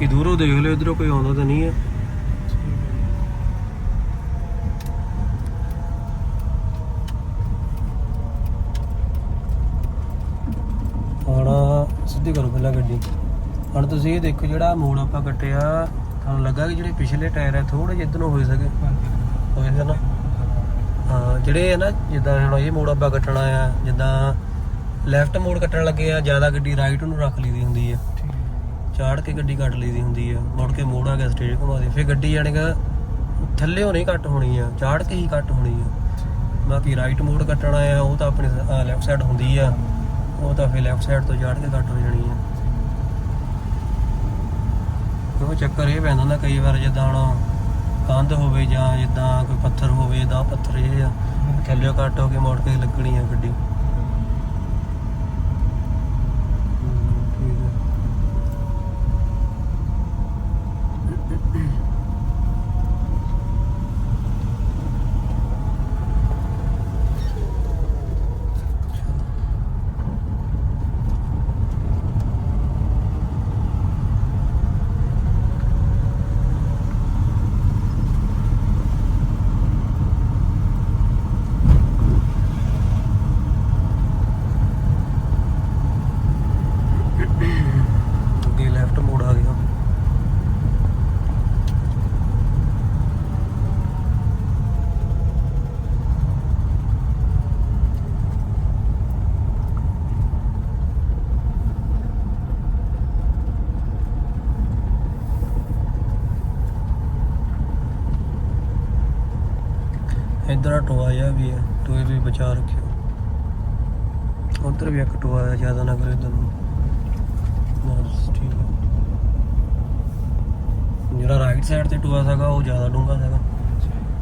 ਬਾਕੀ ਦੂਰੋਂ ਦੇਖ ਲਿਓ, ਇਧਰੋਂ ਕੋਈ ਆਉਂਦਾ ਤਾਂ ਨਹੀਂ ਹੈ ਹੁਣ ਸਿੱਧੀ ਕਰੋ ਪਹਿਲਾਂ ਗੱਡੀ। ਹੁਣ ਤੁਸੀਂ ਇਹ ਦੇਖੋ ਜਿਹੜਾ ਮੋੜ ਆਪਾਂ ਕੱਟਿਆ, ਤੁਹਾਨੂੰ ਲੱਗਾ ਕਿ ਜਿਹੜੇ ਪਿਛਲੇ ਟਾਇਰ ਹੈ ਥੋੜੇ ਜਿਹਾ ਇੱਧਰ ਨੂੰ ਹੋਏ ਸਕੇ ਹੋਏ ਸੀ ਹਾਂ, ਜਿਹੜੇ ਹੈ ਨਾ, ਜਿੱਦਾਂ ਹੁਣ ਇਹ ਮੋੜ ਆਪਾਂ ਕੱਟਣਾ ਆ, ਜਿੱਦਾਂ ਲੈਫਟ ਮੋੜ ਕੱਟਣ ਲੱਗੇ ਆ, ਜ਼ਿਆਦਾ ਗੱਡੀ ਰਾਈਟ ਨੂੰ ਰੱਖ ਲਈਦੀ ਹੁੰਦੀ ਹੈ ਚਾੜ ਕੇ ਗੱਡੀ ਕੱਟ ਲਈਦੀ ਹੁੰਦੀ ਆ ਮੁੜ ਕੇ ਮੋੜ ਆ ਗਿਆ ਸਟੇਜ ਘੁਮਾ ਦੇ ਫਿਰ ਗੱਡੀ ਜਾਣੀ ਕਿ ਥੱਲੇ ਨਹੀਂ ਕੱਟ ਹੋਣੀ ਆ ਚਾੜ ਕੇ ਹੀ ਕੱਟ ਹੋਣੀ ਆ। ਬਾਕੀ ਰਾਈਟ ਮੋੜ ਕੱਟਣਾ ਆ ਉਹ ਤਾਂ ਆਪਣੀ ਲੈਫਟ ਸਾਈਡ ਹੁੰਦੀ ਆ ਉਹ ਤਾਂ ਫਿਰ ਲੈਫਟ ਸਾਈਡ ਤੋਂ ਚਾੜ ਕੇ ਕੱਟ ਹੋ ਜਾਣੀ ਆ। ਉਹ ਚੱਕਰ ਇਹ ਪੈਂਦਾ ਨਾ ਕਈ ਵਾਰ ਜਿੱਦਾਂ ਹੁਣ ਕੰਧ ਹੋਵੇ ਜਾਂ ਜਿੱਦਾਂ ਕੋਈ ਪੱਥਰ ਹੋਵੇ ਦਾ ਪੱਥਰ ਇਹ ਆ ਥੱਲੇ ਕੱਟ ਹੋ ਕੇ ਮੋੜ ਕੇ ਲੱਗਣੀ ਆ ਗੱਡੀ ਹਮ, ਠੀਕ ਆ ਅੱਗੇ ਲੈਫਟ ਮੋੜ ਆ ਗਿਆ ਇਧਰ ਆ ਟੋਆ ਜਿਹਾ ਵੀ ਹੈ, ਟੋਏ ਵੀ ਬਚਾ ਰੱਖਿਓ। ਉਧਰ ਵੀ ਇੱਕ ਟੋਆ ਹੈ, ਜ਼ਿਆਦਾ ਨਾ ਕਰੋ ਇਧਰ ਨੂੰ। ਬਸ, ਠੀਕ ਹੈ। ਜਿਹੜਾ ਰਾਈਟ ਸਾਈਡ ਤੇ ਟੋਆ ਸੀਗਾ, ਉਹ ਜ਼ਿਆਦਾ ਡੂੰਘਾ ਸੀਗਾ।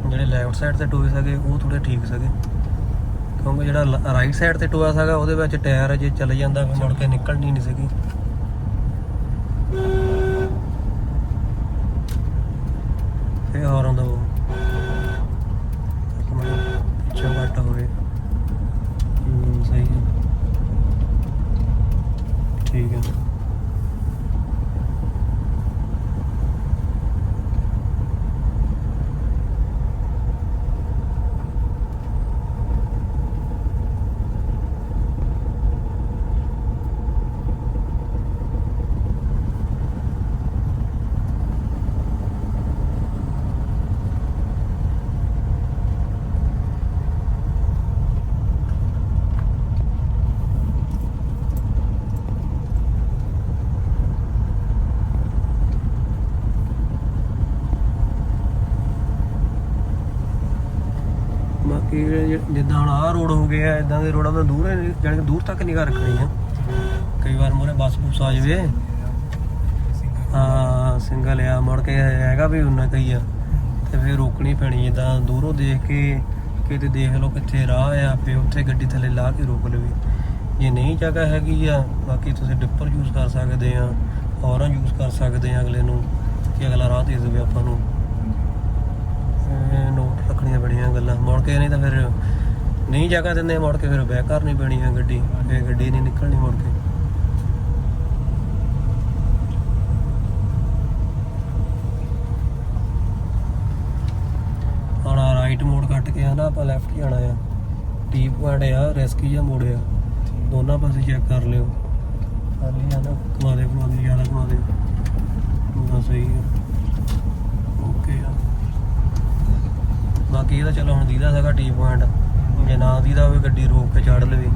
ਜਿਹੜੇ ਲੈਫਟ ਸਾਈਡ ਤੇ ਟੋਏ ਸੀਗੇ, ਉਹ ਥੋੜੇ ਠੀਕ ਸੀਗੇ। ਕਿਉਂਕਿ ਜਿਹੜਾ ਰਾਈਟ ਸਾਈਡ ਤੇ ਟੋਆ ਸੀਗਾ, ਉਹਦੇ ਵਿੱਚ ਟਾਇਰ ਜੇ ਚੱਲ ਜਾਂਦਾ, ਫਿਰ ਮੁੜ ਕੇ ਨਿਕਲਣੀ ਨਹੀਂ ਸੀਗੀ। ਇਹ ਹਾਰਨ ਦਾ ਪਿੱਛੋਂ ਘੱਟ ਹੋਵੇ ਹੂੰ ਸਹੀ ਹੈ ਠੀਕ ਹੈ ਕਿ ਜਿੱਦਾਂ ਹੁਣ ਆਹ ਰੋਡ ਹੋ ਗਿਆ ਇਦਾਂ ਦੇ ਰੋਡਾਂ ਤੋਂ ਦੂਰ ਹੈ, ਜਾਣੀ ਕਿ ਦੂਰ ਤੱਕ ਨਿਗਾਹ ਰੱਖਣੀ ਆ ਕਈ ਵਾਰ ਮੋਰੇ ਬੱਸ ਬੁਸ ਆ ਜਾਵੇ। ਹਾਂ ਸਿੰਗਲ ਆ ਮੁੜ ਕੇ ਹੈਗਾ ਵੀ ਉਹਨਾਂ ਕਈ ਆ। ਤੇ ਫਿਰ ਰੋਕਣੀ ਪੈਣੀ ਜਿੱਦਾਂ ਦੂਰੋਂ ਦੇਖ ਕੇ ਕਿਤੇ ਦੇਖ ਲਓ ਕਿੱਥੇ ਰਾਹ ਆ ਫੇ ਉੱਥੇ ਗੱਡੀ ਥੱਲੇ ਲਾ ਕੇ ਰੋਕ ਲਵੇ। ਜੇ ਨਹੀਂ ਜਗ੍ਹਾ ਹੈਗੀ ਆ ਬਾਕੀ ਤੁਸੀਂ ਡਿੱਪਰ ਯੂਜ਼ ਕਰ ਸਕਦੇ ਆ ਔਰਾਂ ਯੂਜ਼ ਕਰ ਸਕਦੇ ਆ ਅਗਲੇ ਨੂੰ ਕਿ ਅਗਲਾ ਰਾਹ ਦੇ ਦੇਵੇ ਆਪਾਂ ਨੂੰ। ਨੋਟ ਰੱਖਣੀਆਂ ਬੜੀਆਂ ਗੱਲਾਂ। ਮੁੜ ਕੇ ਨਹੀਂ ਤਾਂ ਫਿਰ ਨਹੀਂ ਜਗ੍ਹਾ ਦਿੰਦੇ, ਮੁੜ ਕੇ ਫਿਰ ਬੈਕ ਕਰਨੀ ਪੈਣੀ ਆ ਗੱਡੀ। ਫੇਰ ਗੱਡੀ ਨਹੀਂ ਨਿਕਲਣੀ ਮੁੜ ਕੇ। ਹੁਣ ਰਾਈਟ ਮੋੜ ਕੱਟ ਕੇ ਆ ਨਾ, ਆਪਾਂ ਲੈਫਟ ਜਾਣਾ ਆ। ਟੀ ਪੁਆਇੰਟ ਆ ਰੈਸਕੀ ਜਾਂ ਮੋੜ ਆ। ਦੋਨਾਂ ਪਾਸੇ ਚੈੱਕ ਕਰ ਲਿਓ। ਖਾਲੀ ਆ ਨਾ, ਘੁਮਾ ਦੇ ਘੁਮਾ ਦੇ ਜ਼ਿਆਦਾ ਘੁਮਾ ਦੇ ਪੂਰਾ ਸਹੀ ਆ ਓਕੇ ਆ ਬਾਕੀ ਇਹਦਾ ਚਲੋ ਹੁਣ ਦੀਦਾ ਸੀਗਾ ਟੀ ਪੁਆਇੰਟ ਜੇ ਨਾ ਦੀਦਾ ਹੋਵੇ, ਗੱਡੀ ਰੋਕ ਕੇ ਚੜ ਲਵੇ।